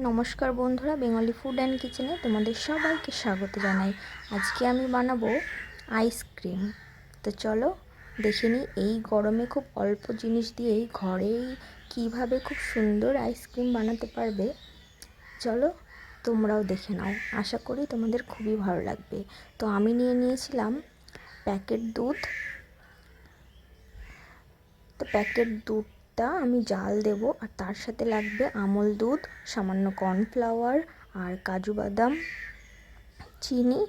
নমস্কার বন্ধুরা, Bengali food and কিচেনে তোমাদের সবাইকে স্বাগত জানাই। আজকে আমি বানাবো আইসক্রিম তো চলো দেখে নিই, এই গরমে খুব অল্প জিনিস দিয়েই ঘরেই কীভাবে খুব সুন্দর আইসক্রিম বানাতে পারবে, চলো তোমরাও দেখে নাও। আশা করি তোমাদের খুবই ভালো লাগবে। তো আমি নিয়ে নিয়েছিলাম প্যাকেট দুধ। তো প্যাকেট দুধ তা আমি জাল দেব আর তার সাথে লাগবে আমল দুধ, সামান্য কর্নফ্লাওয়ার আর কাজু বাদাম, চিনি।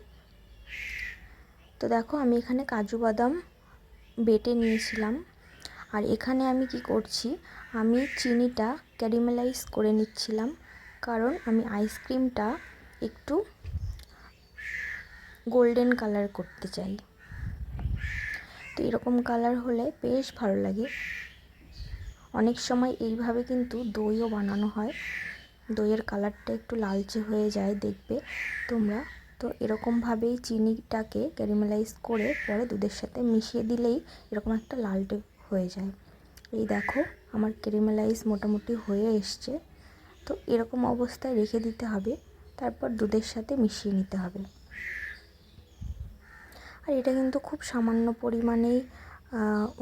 তো দেখো আমি এখানে কাজু বাদাম বেটে নিয়েছিলাম। আর এখানে আমি কি করছি, আমি চিনিটা ক্যারিমেলাইজ করে নিচ্ছিলাম। কারণ আমি আইসক্রিমটা একটু গোল্ডেন কালার করতে চাই। তো এরকম কালার হলে বেশ ভালো লাগে। অনেক সময় এইভাবে কিন্তু দইও বানানো হয়। দইয়ের কালারটা একটু লালচে হয়ে যায় দেখবে তোমরা। তো এরকমভাবেই চিনিটাকে ক্যারিমেলাইজ করে পরে দুধের সাথে মিশিয়ে দিলেই এরকম একটা লালটে হয়ে যায়। এই দেখো, আমার ক্যারিমেলাইজ মোটামুটি হয়ে এসছে। তো এরকম অবস্থায় রেখে দিতে হবে, তারপর দুধের সাথে মিশিয়ে নিতে হবে। আর এটা কিন্তু খুব সামান্য পরিমাণেই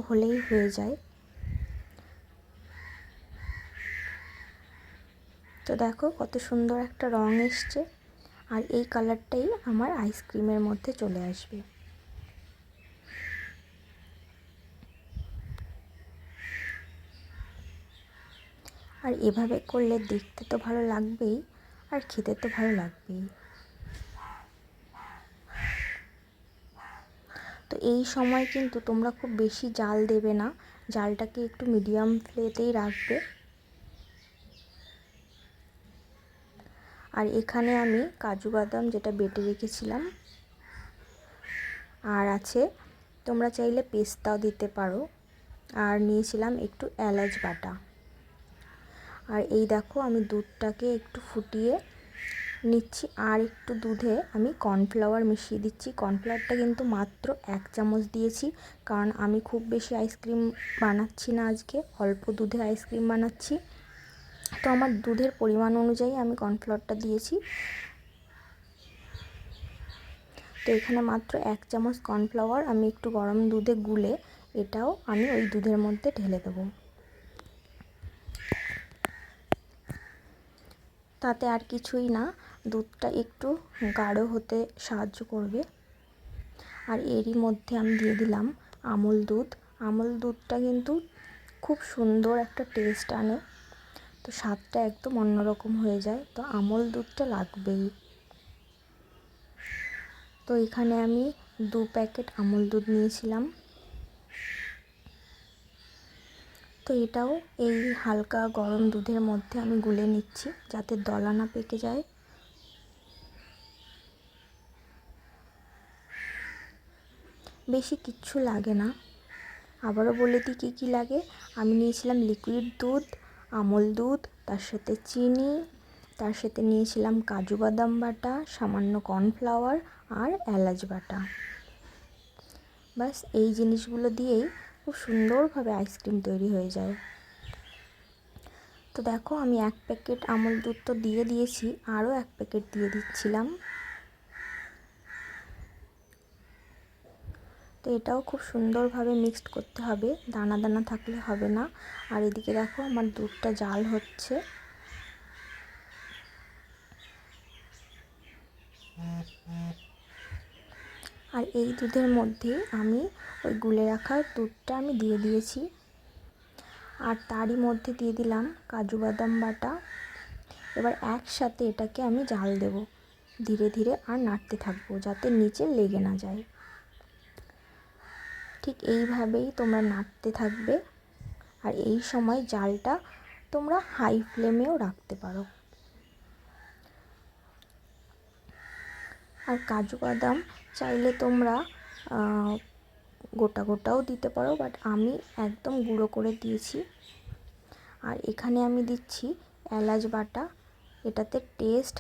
হলেই হয়ে যায়। তো দেখো কত সুন্দর একটা রং এসছে। আর এই কালারটাই আমার আইসক্রিমের মধ্যে চলে আসবে। আর এভাবে করলে দেখতে তো ভালো লাগবেই, আর খেতে তো ভালো লাগবেই। তো এই সময় কিন্তু তোমরা খুব বেশি জাল দেবে না, জালটাকে একটু মিডিয়াম ফ্লেতেই রাখবে। আর এখানে আমি কাজু বাদাম যেটা বেটে রেখেছিলাম, আর আছে, তোমরা চাইলে পেস্তাও দিতে পারো। আর নিয়েছিলাম একটু এলাচ বাটা। আর এই দেখো, আমি দুধটাকে একটু ফুটিয়ে নিচ্ছি, আর একটু দুধে আমি কর্নফ্লাওয়ার মিশিয়ে দিচ্ছি। কর্নফ্লাওয়ারটা কিন্তু মাত্র এক চামচ দিয়েছি, কারণ আমি খুব বেশি আইসক্রিম বানাচ্ছি না আজকে, অল্প দুধে আইসক্রিম বানাচ্ছি। তো আমার দুধের পরিমাণ অনুযায়ী আমি কর্নফ্লাওয়ারটা দিয়েছি। তো এখানে মাত্র এক চামচ কর্নফ্লাওয়ার আমি একটু গরম দুধে গুলে এটাও আমি ওই দুধের মধ্যে ঢেলে দেব। তাতে আর কিছুই না, দুধটা একটু গাঢ় হতে সাহায্য করবে। আর এরই মধ্যে আমি দিয়ে দিলাম আমল দুধ। আমল দুধটা কিন্তু খুব সুন্দর একটা টেস্ট আনে। তো স্বাদটা একদম অন্যরকম হয়ে যায়। তো আমল দুধটা লাগবেই। তো এখানে আমি দু প্যাকেট আমল দুধ নিয়েছিলাম। তো এটাও এই হালকা গরম দুধের মধ্যে আমি গুলে নিচ্ছি যাতে দলা না পেকে যায়। বেশি কিচ্ছু লাগে না। আবারও বলে দিই কী কী লাগে। আমি নিয়েছিলাম লিকুইড দুধ আমল দুধ, তার সাথে চিনি, তার সাথে নিয়েছিলাম কাজু বাদাম বাটা, সামান্য কর্নফ্লাওয়ার আর এলাচ বাটা। বাস এই জিনিসগুলো দিয়েই খুব সুন্দরভাবে আইসক্রিম তৈরি হয়ে যায়। তো দেখো, আমি এক প্যাকেট আমল দুধ তো দিয়ে দিয়েছি, আরও এক প্যাকেট দিয়ে দিচ্ছিলাম। তো এটাও খুব সুন্দরভাবে মিক্সড করতে হবে। দানা দানা থাকলে হবে না। আর এদিকে দেখো আমার দুধটা জাল হচ্ছে। আর এই দুধের মধ্যে আমি ওই গুলে রাখা দুধটা আমি দিয়ে দিয়েছি। আর তারই মধ্যে দিয়ে দিলাম কাজু বাদাম বাটা। এবার একসাথে এটাকে আমি জাল দেব। ধীরে ধীরে আর নাড়তে থাকব যাতে নিচে লেগে না যায়। ঠিক এইভাবেই তোমরা নাড়তে থাকবে। আর এই সময় জালটা তোমরা হাই ফ্লেমেও রাখতে পারো। আর কাজু বাদাম চাইলে তোমরা গোটা গোটাও দিতে পারো বাট আমি একদম গুঁড়ো করে দিয়েছি। আর এখানে আমি দিচ্ছি এলাচ বাটা। এটাতে টেস্ট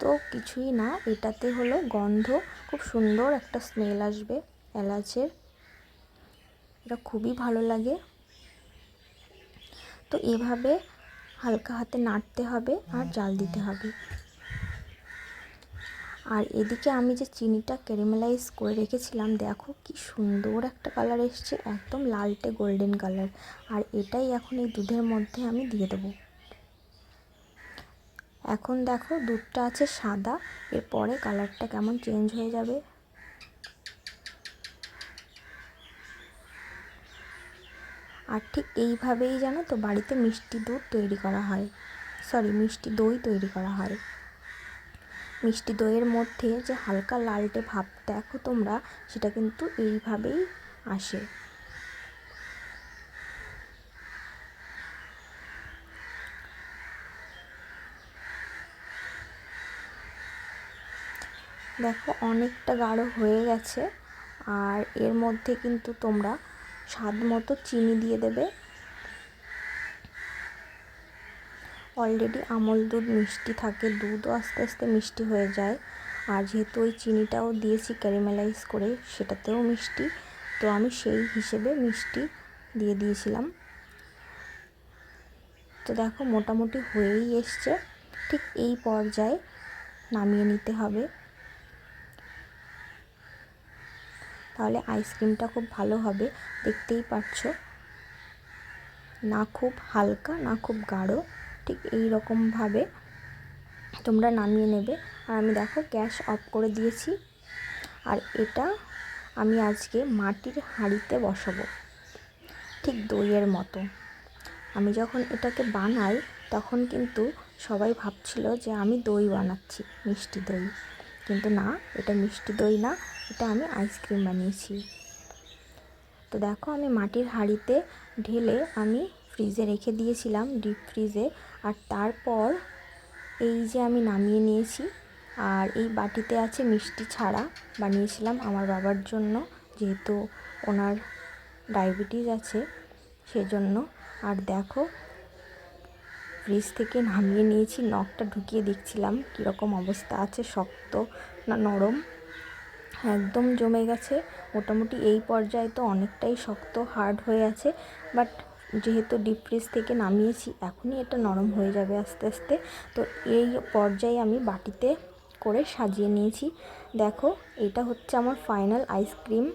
তো কিছুই না, এটাতে হলো গন্ধ, খুব সুন্দর একটা স্মেল আসবে। এলাচের। এটা খুবই ভালো লাগে। তো এভাবে হালকা হাতে নাড়তে হবে আর জাল দিতে হবে। আর এদিকে আমি যে চিনিটা ক্যারামেলাইজ করে রেখেছিলাম, দেখো কি সুন্দর একটা কালার এসছে, একদম লালটে গোল্ডেন কালার। আর এটাই এখন এই দুধের মধ্যে আমি দিয়ে দেবো। এখন দেখো দুধটা আছে সাদা, এরপরে কালারটা কেমন চেঞ্জ হয়ে যাবে। আর ঠিক এইভাবেই জানো তো বাড়িতে মিষ্টি দুধ তৈরি করা হয়। সরি মিষ্টি দই তৈরি করা হয়। মিষ্টি দইয়ের মধ্যে যে হালকা লালটে ভাব দেখো তোমরা, সেটা কিন্তু এইভাবেই আসে। দেখো অনেকটা গাঢ় হয়ে গেছে, আর এর মধ্যে কিন্তু তোমরা স্বাদ মতো চিনি দিয়ে দেবে। অলরেডি আমল দুধ মিষ্টি থাকে, দুধও আস্তে আস্তে মিষ্টি হয়ে যায়। আর যেহেতু ওই চিনিটাও দিয়েছি ক্যারামেলাইজ করে, সেটাতেও মিষ্টি। তো আমি সেই হিসেবে মিষ্টি দিয়ে দিয়েছিলাম। তো দেখো, মোটামুটি হয়েই এসছে। ঠিক এই পর্যায়ে নামিয়ে নিতে হবে। তাহলে আইসক্রিমটা খুব ভালো হবে, দেখতেই পাচ্ছ না খুব হালকা, না খুব গাঢ়, ঠিক এই রকমভাবে তোমরা নামিয়ে নেবে। আর আমি দেখো গ্যাস অফ করে দিয়েছি। আর এটা আমি আজকে মাটির হাঁড়িতে বসাবো, ঠিক দইয়ের মতো। আমি যখন এটাকে বানাই, তখন কিন্তু সবাই ভাবছিল যে আমি দই বানাচ্ছি, মিষ্টি দই। কিন্তু না, এটা মিষ্টি দই না, এটা আমি আইসক্রিম বানিয়েছি। তো দেখো, আমি মাটির হাঁড়িতে ঢেলে আমি ফ্রিজে রেখে দিয়েছিলাম, ডিপ ফ্রিজে। আর তারপর এই যে আমি নামিয়ে নিয়েছি, আর এই বাটিতে আছে মিষ্টি ছাড়া বানিয়েছিলাম আমার বাবার জন্য, যেহেতু ওনার ডায়াবেটিস আছে সেজন্য। আর দেখো ফ্রিজ থেকে নামিয়ে নিয়েছি নখটা ঢুকিয়ে দেখছিলাম কীরকম অবস্থা আছে, শক্ত না নরম। একদম জমে গেছে, মোটামুটি এই পর্যায়ে তো অনেকটাই শক্ত হার্ড হয়ে আছে বাট যেহেতু ডিপ ফ্রিজ থেকে নামিয়েছি, এখনই এটা নরম হয়ে যাবে আস্তে আস্তে। তো এই পর্যায়ে আমি বাটিতে করে সাজিয়ে নিয়েছি। দেখো, এটা হচ্ছে আমার ফাইনাল আইসক্রিম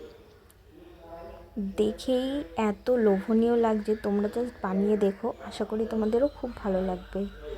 দেখেই এত লোভনীয় লাগছে তোমরা জাস্ট বানিয়ে দেখো। আশা করি তোমাদেরও খুব ভালো লাগবে।